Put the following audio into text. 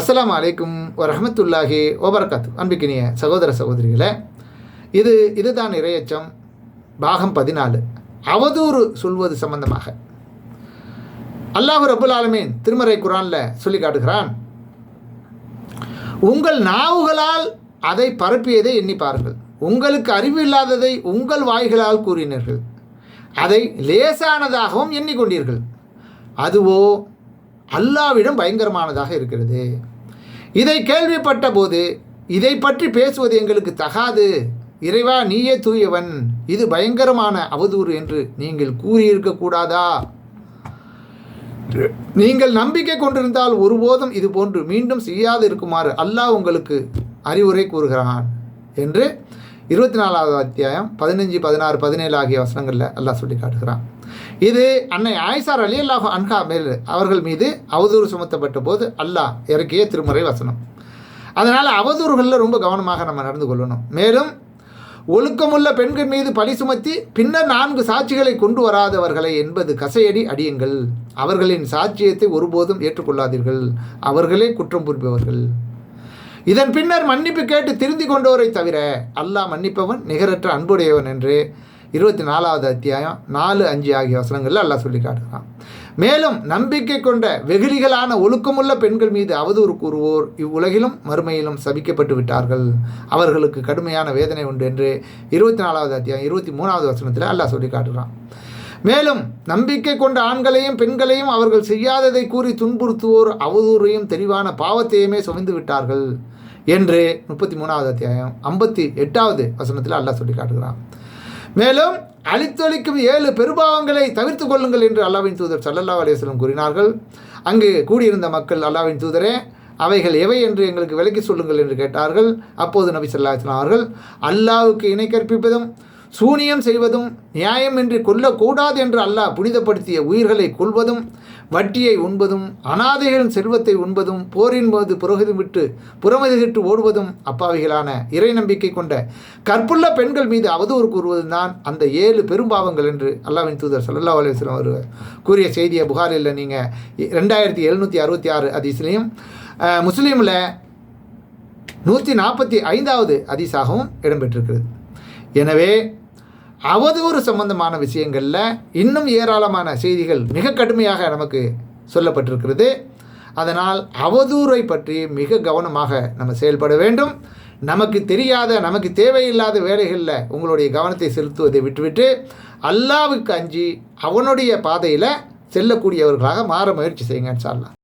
அஸ்லாம் அலைக்கும் வரஹமத்துல்லாஹி வபரகாத்து அன்பிக்கினிய சகோதர சகோதரிகளே இது இதுதான் இரையச்சம் பாகம் பதினாலு. அவதூறு சொல்வது சம்பந்தமாக. அல்லாஹ் ரபுல் ஆலமீன் திருமறை குரானில் சொல்லி காட்டுகிறான் உங்கள் நாவுகளால் அதை பரப்பியதை எண்ணி பாருங்கள். உங்களுக்கு அறிவு இல்லாததை உங்கள் வாய்களால் கூறினீர்கள். அதை லேசானதாகவும் எண்ணிக்கொண்டீர்கள். அதுவோ அல்லாவிடம் பயங்கரமானதாக இருக்கிறது. இதை கேள்விப்பட்ட போது இதை பற்றி பேசுவது எங்களுக்கு தகாது. இறைவா நீயே தூயவன். இது பயங்கரமான அவதூறு என்று நீங்கள் கூறியிருக்கக்கூடாதா நீங்கள் நம்பிக்கை கொண்டிருந்தால் ஒருபோதும் இது போன்று மீண்டும் செய்யாது இருக்குமாறு அல்லாஹ் உங்களுக்கு அறிவுரை கூறுகிறான் என்று இருபத்தி நாலாவது அத்தியாயம் பதினஞ்சு பதினாறு பதினேழு ஆகிய வசனங்களில் அல்லாஹ் சொல்லி காட்டுகிறான். இது அன்னை ஆயிசார் அலி அல்லாஹ் அன்ஹா மேல் அவர்கள் மீது அவதூறு சுமத்தப்பட்ட போது அல்லாஹ் இறக்கிய திருமுறை வசனம். அதனால் அவதூறுகளில் ரொம்ப கவனமாக நம்ம நடந்து கொள்ளணும். மேலும் ஒழுக்கமுள்ள பெண்கள் மீது பழி சுமத்தி பின்னர் நான்கு சாட்சிகளை கொண்டு வராதவர்களை என்பது கசையடி அடியுங்கள். அவர்களின் சாட்சியத்தை ஒருபோதும் ஏற்றுக்கொள்ளாதீர்கள். அவர்களே குற்றம் புரிபவர்கள். இதன் பின்னர் மன்னிப்பு கேட்டு திருந்தி கொண்டோரை தவிர அல்லாஹ் மன்னிப்பவன் நிகரற்ற அன்புடையவன் என்று இருபத்தி நாலாவது அத்தியாயம் நாலு அஞ்சு ஆகிய வசனங்களில் எல்லாம் சொல்லி காட்டுகிறான் மேலும் நம்பிக்கை கொண்ட வெகுளிகளான ஒழுக்கமுள்ள பெண்கள் மீது அவதூறு கூறுவோர் இவ்வுலகிலும் மறுமையிலும் சபிக்கப்பட்டு விட்டார்கள். அவர்களுக்கு கடுமையான வேதனை உண்டு என்று இருபத்தி நாலாவது அத்தியாயம் இருபத்தி மூணாவது வசனத்தில் அல்லாஹ் சொல்லி காட்டுகிறான் மேலும் நம்பிக்கை கொண்ட ஆண்களையும் பெண்களையும் அவர்கள் செய்யாததை கூறி துன்புறுத்துவோர் அவதூறையும் தெளிவான பாவத்தையுமே சுமந்து விட்டார்கள். என்று முப்பத்தி மூணாவது அத்தியாயம் ஐம்பத்தி எட்டாவது வசனத்தில் அல்லாஹ் சொல்லி காட்டுகிறான். மேலும் அழித்தொழிக்கும் ஏழு பெருபாவங்களை தவிர்த்து கொள்ளுங்கள் என்று அல்லாவின் தூதர் சல்லல்லா அலிஸ்லம் கூறினார்கள். அங்கு கூடியிருந்த மக்கள் அல்லாவின் தூதரே அவைகள் எவை என்று எங்களுக்கு விலக்கி சொல்லுங்கள் என்று கேட்டார்கள். அப்போது நபி சொல்லா அவர்கள் அல்லாவுக்கு இணை கற்பிப்பதும் சூனியம் செய்வதும் நியாயம் என்று கொல்லக்கூடாது என்று அல்லாஹ் புனிதப்படுத்திய உயிர்களை கொள்வதும் வட்டியை உண்பதும் அனாதைகளின் செல்வத்தை உண்பதும் போரின் போது புரோகிதம் விட்டு புறமதிகிட்டு ஓடுவதும் அப்பாவிகளான இறை நம்பிக்கை கொண்ட கற்புள்ள பெண்கள் மீது அவதூறு கூறுவதும் தான் அந்த ஏழு பெரும்பாவங்கள் என்று அல்லாவின் தூதர் சல்லா அலுவலம் அவர் கூறிய செய்தியை புகாரில் நீங்கள் ரெண்டாயிரத்தி எழுநூற்றி அறுபத்தி ஆறு அதிசிலையும் முஸ்லீமில் நூற்றி நாற்பத்தி ஐந்தாவது அதிசாகவும் இடம்பெற்றிருக்கிறது. எனவே அவதூறு சம்பந்தமான விஷயங்களில் இன்னும் ஏராளமான செய்திகள் மிக கடுமையாக நமக்கு சொல்லப்பட்டிருக்கிறது. அதனால் அவதூறை பற்றி மிக கவனமாக நம்ம செயல்பட வேண்டும். நமக்கு தெரியாத நமக்கு தேவையில்லாத வேலைகளில் உங்களுடைய கவனத்தை செலுத்துவதை விட்டுவிட்டு அல்லாவுக்கு அஞ்சி அவனுடைய பாதையில் செல்லக்கூடியவர்களாக மாற முயற்சி செய்யுங்க சார்லாம்